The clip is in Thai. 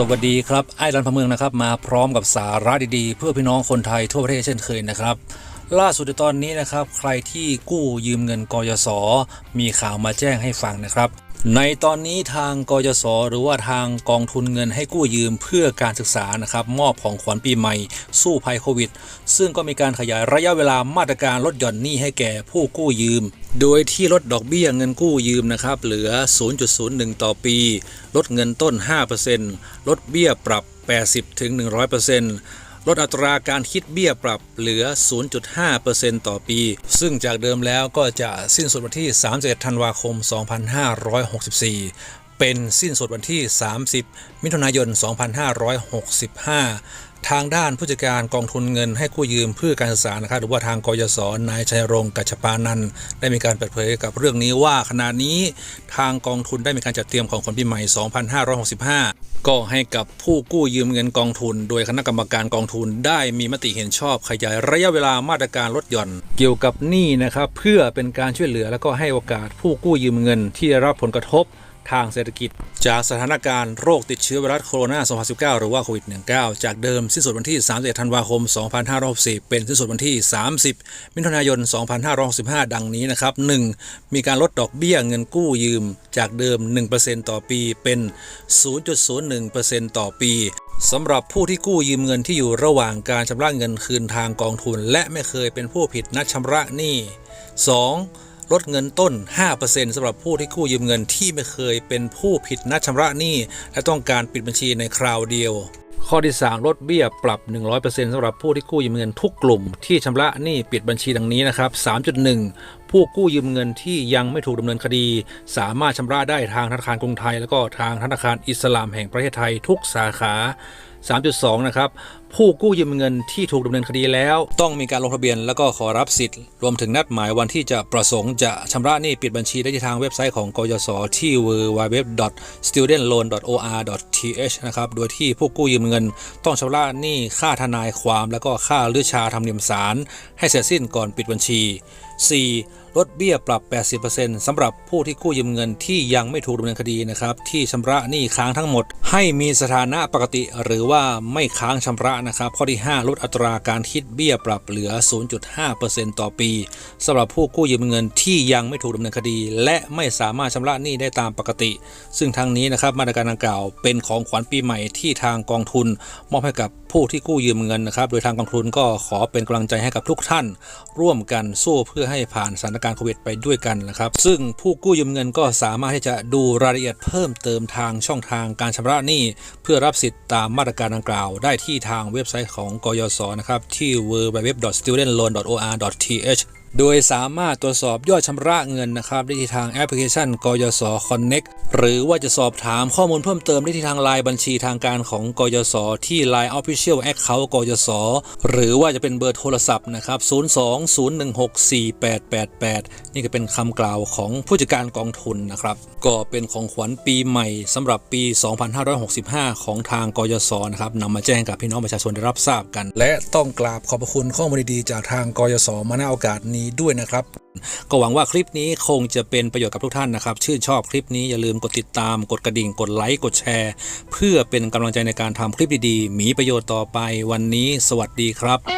สวัสดีครับ ไอ้รันพะเมืองนะครับ มาพร้อมกับสาระดีๆ เพื่อพี่น้องคนไทยทั่วประเทศเช่นเคยนะครับ ล่าสุดในตอนนี้นะครับ ใครที่กู้ยืมเงินกยศมีข่าวมาแจ้งให้ฟังนะครับ ในตอนนี้ทางกยศหรือว่าทางกองทุนเงินให้กู้ยืมเพื่อการศึกษานะครับ มอบของขวัญปีใหม่ สู้ภัยโควิด ซึ่งก็มีการขยายระยะเวลามาตรการลดหย่อนหนี้ให้แก่ผู้กู้ยืม โดยที่ลดดอกเบี้ยเงินกู้ยืมนะครับ เหลือ 0.01 ต่อปี ลดเงินต้น 5%ลดเบี้ยปรับ 80-100% ลดอัตราการคิดเบี้ยปรับเหลือ 0.5%ต่อปี ซึ่งจากเดิมแล้วก็จะสิ้นสุดวันที่ 31 ธันวาคม 2564 เป็นสิ้นสุดวันที่ 30 มิถุนายน 2565 ทางด้านผู้จัดการกองทุนเงินให้กู้ยืมเพื่อการศึกษานะครับหรือว่าทางกยศนายชัยรงค์กัจปานันได้มีการเปิดเผยกับเรื่องนี้ว่าขณะนี้ทางกองทุนได้มีการจัดเตรียมของขวัญปีใหม่ 2565ก็ให้กับผู้กู้ยืมเงินกองทุน โดยคณะกรรมการกองทุนได้มีมติเห็นชอบ ขยายระยะเวลามาตรการลดหย่อน เกี่ยวกับหนี้นะครับ เพื่อเป็นการช่วยเหลือและก็ให้โอกาสผู้กู้ยืมเงินที่ได้รับผลกระทบ ทางเศรษฐกิจ จากสถานการณ์โรคติดเชื้อไวรัสโคโรนา 2019 หรือว่าโควิด 19 จากเดิมสิ้นสุดวันที่ 31 ธันวาคม 2564เป็นสิ้นสุดวันที่ 30 มิถุนายน 2565 ดังนี้นะครับ 1. มีการลดดอกเบี้ยเงินกู้ยืม จากเดิม 1%ต่อปีเป็น 0.01%ต่อปีสำหรับผู้ที่กู้ยืมเงินที่อยู่ระหว่างการชำระเงินคืนทางกองทุน และไม่เคยเป็นผู้ผิดนัดชำระหนี้ 2. ลดเงินต้น 5%สำหรับผู้ที่กู้ยืมเงินที่ไม่เคยเป็นผู้ผิดนัดชำระหนี้ และต้องการปิดบัญชีในคราวเดียว ข้อที่ 3 ลดเบี้ยปรับ 100%สำหรับผู้ที่กู้ยืมเงินทุกกลุ่มที่ชำระหนี้ปิดบัญชีดังนี้นะครับ 3.1 ผู้กู้ยืมเงินที่ยังไม่ถูกดำเนินคดี สามารถชำระได้ทางธนาคารกรุงไทย และก็ทางธนาคารอิสลามแห่งประเทศไทยทุกสาขา 3.2 นะครับ ผู้กู้ยืมเงินที่ถูกดำเนินคดีแล้ว ต้องมีการลงทะเบียนแล้วก็ขอรับสิทธิ์ รวมถึงนัดหมายวันที่จะประสงค์จะชำระหนี้ปิดบัญชีได้ที่ทางเว็บไซต์ของกยศที่ www.studentloan.or.th นะครับโดยที่ผู้กู้ยืมเงิน ต้องชำระหนี้ค่าทนายความ แล้วก็ค่าลือชาธรรมเนียมศาลให้เสร็จสิ้นก่อนปิดบัญชี 4. ลดเบี้ยปรับ 80%สำหรับผู้ที่กู้ยืมเงินที่ยังไม่ถูกดำเนินคดีนะครับที่ชำระหนี้ค้างทั้งหมด ให้มีสถานะปกติ หรือว่าไม่ค้างชำระนะครับข้อที่ 5 ลดอัตราการคิดเบี้ยปรับเหลือ 0.5%ต่อปีสำหรับผู้กู้ยืมเงินที่ยังไม่ถูกดำเนินคดี และไม่สามารถชำระหนี้ได้ตามปกติ ซึ่งทางนี้นะครับมาตรการดังกล่าวเป็นของขวัญปีใหม่ที่ทางกองทุน มอบให้กับ ผู้ที่กู้ยืมเงินนะครับ โดยทางกองทุนก็ขอเป็นกำลังใจให้กับทุกท่าน ร่วมกันสู้เพื่อให้ผ่านสถานการณ์โควิดไปด้วยกันนะครับ ซึ่งผู้กู้ยืมเงินก็สามารถที่จะดูรายละเอียดเพิ่มเติมทางช่องทางการชำระหนี้ เพื่อรับสิทธิ์ตามมาตรการดังกล่าว ได้ที่ทางเว็บไซต์ของกยศนะครับที่ www.studentloan.or.th โดยสามารถตรวจสอบยอดชำระเงินนะครับได้ที่ทางแอปพลิเคชันกยศ Connect หรือว่าจะสอบถามข้อมูลเพิ่มเติมได้ที่ทางไลน์บัญชีทางการของกยศ ที่ Line Official Account กยศ หรือว่าจะเป็นเบอร์โทรศัพท์นะครับ 02-016-4888 นี่ก็เป็นคำกล่าวของผู้จัดการกองทุนนะครับ ก็เป็นของขวัญปีใหม่สำหรับปี 2565 ของทางกยศนะครับนำมาแจ้งกับพี่น้องประชาชนได้รับทราบกัน และต้องกราบขอบพระคุณข้อมูลดีๆจากทางกยศมาณโอกาสนี้นี้ด้วยนะครับ ก็หวังว่าคลิปนี้คงจะเป็นประโยชน์กับทุกท่านนะครับ ชื่นชอบคลิปนี้อย่าลืมกดติดตาม กดกระดิ่ง กดไลค์ กดแชร์ เพื่อเป็นกำลังใจในการทำคลิปดีๆ มีประโยชน์ต่อไปวันนี้ สวัสดีครับ